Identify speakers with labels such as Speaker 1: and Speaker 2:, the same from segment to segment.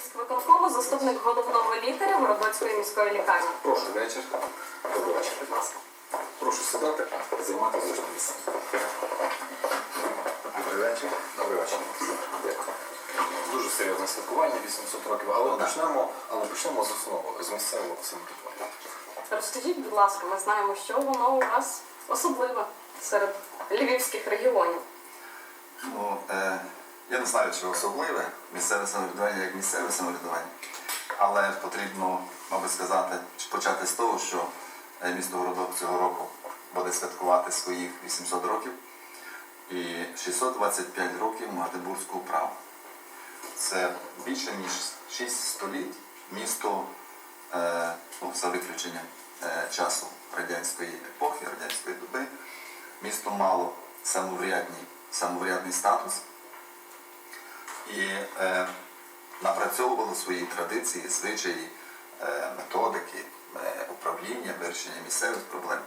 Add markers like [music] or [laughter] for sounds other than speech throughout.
Speaker 1: міськвиконкому, заступник головного лікаря Городоцької міської лікарні.
Speaker 2: Прошу вечір. Добрий вечір.
Speaker 1: Будь ласка.
Speaker 2: Прошу сідати, займати зручне місце. Добрий вечір. Добрий вечір. Дякую. Дуже серйозне святкування, 800 років, але почнемо, але почнемо з основи, з місцевого самоврядування.
Speaker 1: Розкажіть, будь ласка, ми знаємо, що воно у вас особливе серед львівських регіонів.
Speaker 3: Ну, е, я не знаю, чи особливе місцеве самоврядування як місцеве самоврядування, але потрібно, мабуть, сказати, почати з того, що е, місто Городок цього року буде святкувати своїх 800 років і 625 років Магдебурзького права. Це більше ніж 6 століть місто, е, ну, за виключенням е, часу радянської епохи, радянської доби, місто мало самоврядний, самоврядний статус і е, напрацьовувало свої традиції, звичаї, е, методики, е, управління, вирішення місцевих проблем.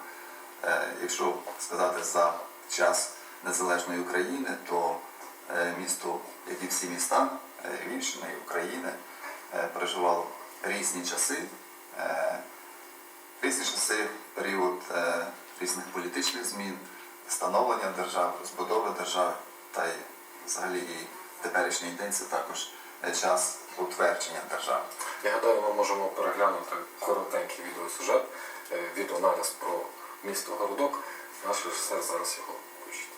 Speaker 3: Е, якщо сказати за час незалежної України, то е, місто, як і всі міста е, Львівщини і України, е, переживало різні часи. Е, різні часи, період е, різних політичних змін, становлення держави, розбудови держави, та й взагалі і теперішній день це також час утвердження держави.
Speaker 2: Я гадаю, ми можемо переглянути коротенький відеосюжет, е, відеоаналіз про місто Городок. Наш режисер зараз його включить.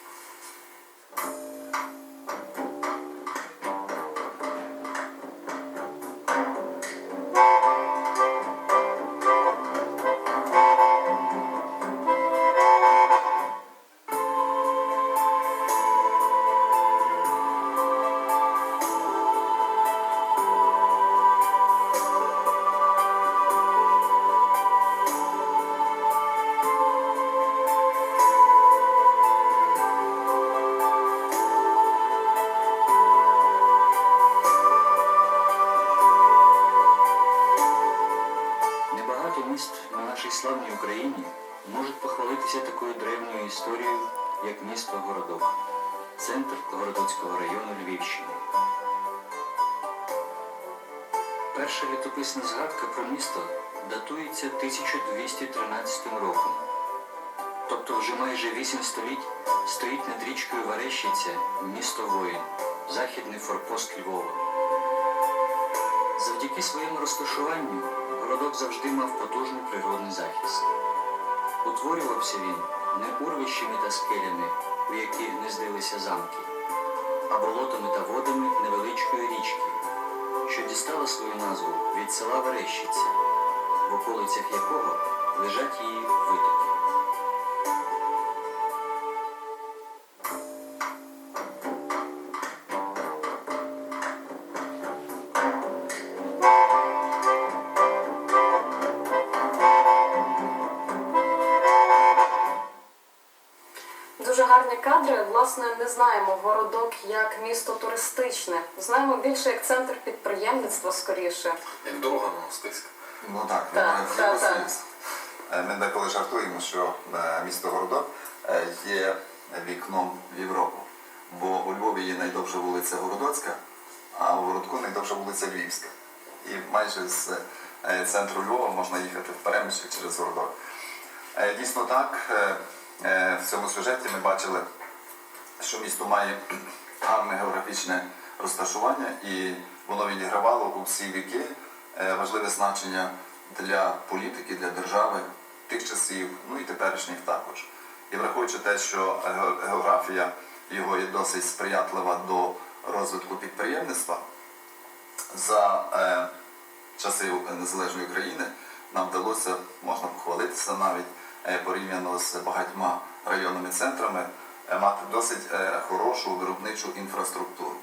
Speaker 4: Історією, як місто Городок, центр Городоцького району Львівщини. Перша літописна згадка про місто датується 1213 роком. Тобто вже майже вісім століть стоїть над річкою Верещиця місто воїн, західний форпост Львова. Завдяки своєму розташуванню городок завжди мав потужний природний захист. Утворювався він не урвищами та скелями, у яких гнездилися замки, а болотами та водами невеличкої річки, що дістала свою назву від села Верещиця, в околицях якого лежать її витоки.
Speaker 1: Дуже кадри. Власне, не знаємо городок як місто туристичне. Знаємо більше як центр підприємництва скоріше.
Speaker 2: Як дорога на Мостиська.
Speaker 3: Ну так,
Speaker 1: Так,
Speaker 3: немає
Speaker 1: так, так.
Speaker 3: Е, Ми деколи жартуємо, що е, місто Городок е, є вікном в Європу. Бо у Львові є найдовша вулиця Городоцька, а у Городку найдовша вулиця Львівська. І майже з центру Львова можна їхати в Перемишль через Городок. Дійсно так, в цьому сюжеті ми бачили, що місто має [clears throat] гарне географічне розташування і воно відігравало у всі віки е, важливе значення для політики, для держави тих часів, ну і теперішніх також. І враховуючи те, що географія його є досить сприятлива до розвитку підприємництва, за е, часи незалежної України нам вдалося, можна похвалитися навіть е, порівняно з багатьма районними центрами, е, мати досить е, хорошу виробничу інфраструктуру.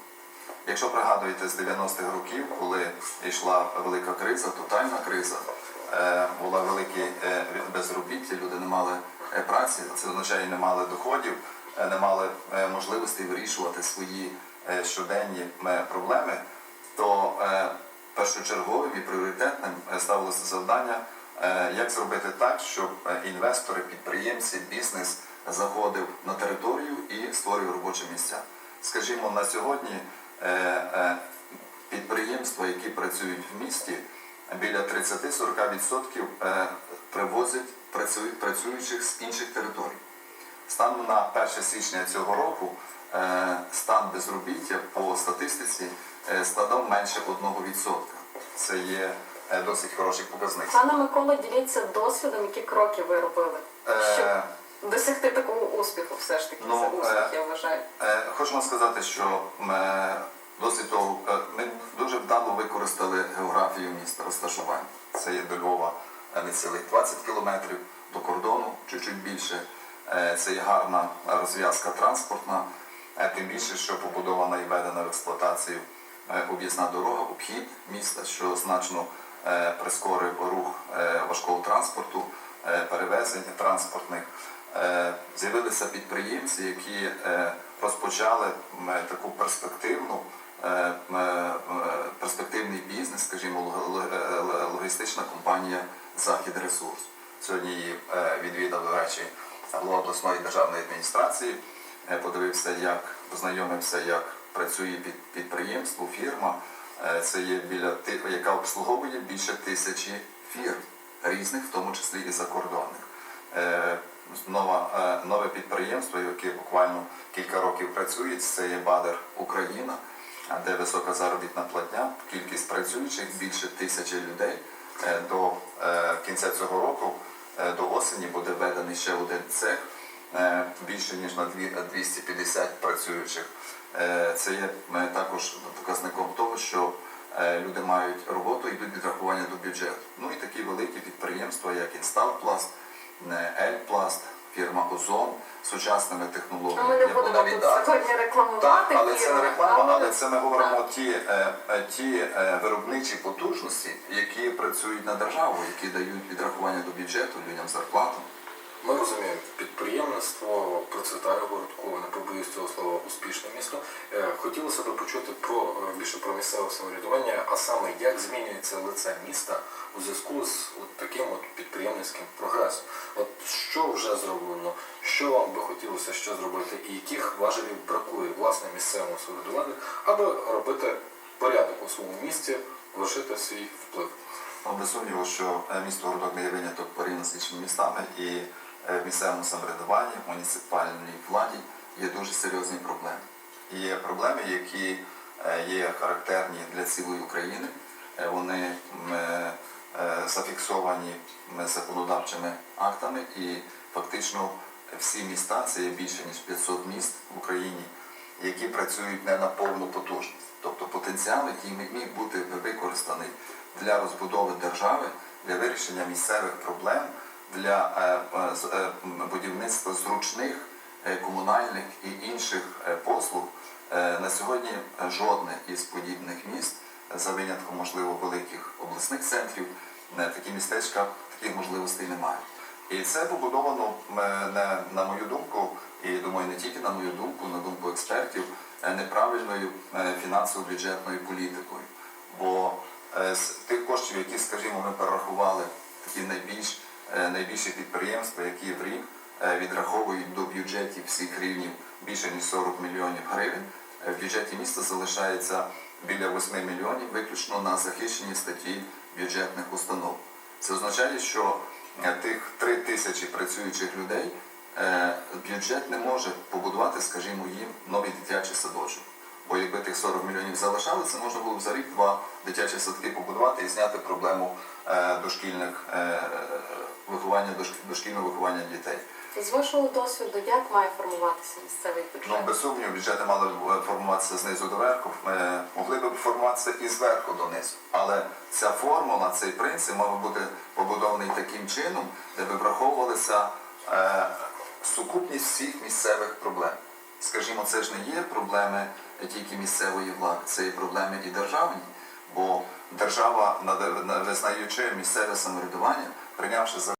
Speaker 3: Якщо пригадуєте з 90-х років, коли йшла велика криза, тотальна криза, е, була велике е, безробіття, люди не мали е, праці, це означає, не мали доходів, е, не мали е, можливості вирішувати свої е, щоденні е, проблеми, то е, першочерговим і пріоритетним е, ставилося завдання, е, як зробити так, щоб е, інвестори, підприємці, бізнес заходив на територію і створював робочі місця. Скажімо, на сьогодні е, е, підприємства, які працюють в місті, біля 30-40% е, привозять працюючих з інших територій. Станом на 1 січня цього року е, стан безробіття по статистиці е, складав менше 1%. Це є е, досить хороший показник.
Speaker 1: Пане Микола, діліться досвідом, які кроки ви робили, щоб
Speaker 3: Е,
Speaker 1: досягти такого успіху, все ж таки
Speaker 3: Ну,
Speaker 1: це успіх,
Speaker 3: е,
Speaker 1: я вважаю.
Speaker 3: Е, Хочу вам сказати, що е, досить того, е, ми дуже вдало використали географію міста розташування. Це є до Львова е, не цілих 20 кілометрів до кордону, чуть-чуть більше. Е, Це є гарна розв'язка транспортна, е, тим більше, що побудована і введена в експлуатацію е, об'їзна дорога, обхід міста, що значно е, прискорив рух е, важкого транспорту, е, перевезень транспортних. Е, З'явилися підприємці, які е, розпочали таку перспективну, е, е, перспективний бізнес, скажімо, е, логістична компанія Захід Ресурс. Сьогодні її е, відвідав, до речі, голова обласної державної адміністрації, е, подивився, як познайомився, як працює під, підприємство, фірма. Е, Це є біля яка обслуговує більше тисячі фірм різних, в тому числі і закордонних. Е, Нова, е, нове підприємство, яке буквально кілька років працює, це є Бадер Україна, де висока заробітна платня, кількість працюючих більше тисячі людей. До кінця цього року, до осені, буде введений ще один цех, більше ніж на 250 працюючих. Е, Це є е, також показником того, що е, люди мають роботу і йдуть відрахування до бюджету. Ну і такі великі підприємства, як Інсталпласт, е, Ельпласт, фірма Озон сучасними технологіями.
Speaker 1: Ми не будемо тут сьогодні
Speaker 3: Так, але це не реклама,
Speaker 1: але-
Speaker 3: це ми говоримо ті, е, е, ті е, виробничі потужності, які працюють на державу, які дають відрахування до бюджету, людям зарплату.
Speaker 2: Ми розуміємо, підприємництво процвітає в городку, не побоюсь цього слова, успішне місто. Е, Хотілося б почути про е, більше про місцеве самоврядування, а саме як змінюється лице міста у зв'язку з от таким от підприємницьким прогресом. От що вже зроблено, що вам би хотілося ще зробити, і яких важелів бракує власне місцевому самоврядуванню, аби робити порядок у своєму місті, лишити свій вплив.
Speaker 3: Без сумніву, що місто Городок не є виняток порівняно з іншими містами, і в місцевому самоврядуванні, в муніципальній владі є дуже серйозні проблеми. І Є проблеми, які е, є характерні для цілої України. Е, Вони е, е, зафіксовані законодавчими актами, і фактично всі міста, це є більше ніж 500 міст в Україні, які працюють не на повну потужність. Тобто потенціал, який міг бути використаний для розбудови держави, для вирішення місцевих проблем, для е, е, е, будівництва зручних комунальних і інших послуг, на сьогодні жодне із подібних міст, за винятком, можливо, великих обласних центрів, такі містечка таких можливостей не мають. І це побудовано, на, мою думку, і думаю, не тільки на мою думку, на думку експертів, неправильною фінансово-бюджетною політикою. Бо з тих коштів, які, скажімо, ми перерахували, такі найбільш, найбільші підприємства, які в рік е, відраховують до бюджетів всіх рівнів більше ніж 40 мільйонів гривень, е, в бюджеті міста залишається біля 8 мільйонів виключно на захищені статті бюджетних установ. Це означає, що е, тих 3 тисячі працюючих людей е, бюджет не може побудувати, скажімо, їм новий дитячий садочок. Бо якби тих 40 мільйонів залишали, це можна було б за рік-два дитячі садки побудувати і зняти проблему е, дошкільних е, е, виховання, дошкільного виховання дітей.
Speaker 1: З вашого досвіду, як має формуватися місцевий
Speaker 3: Ну, без сумніву, бюджети мали б формуватися знизу до верху, е, могли б формуватися і зверху донизу. Але ця формула, цей принцип мав бути побудований таким чином, де би враховувалися е, сукупність всіх місцевих проблем. Скажімо, це ж не є проблеми тільки місцевої влади, це є проблеми і державні. Бо держава, визнаючи місцеве самоврядування, прийнявши за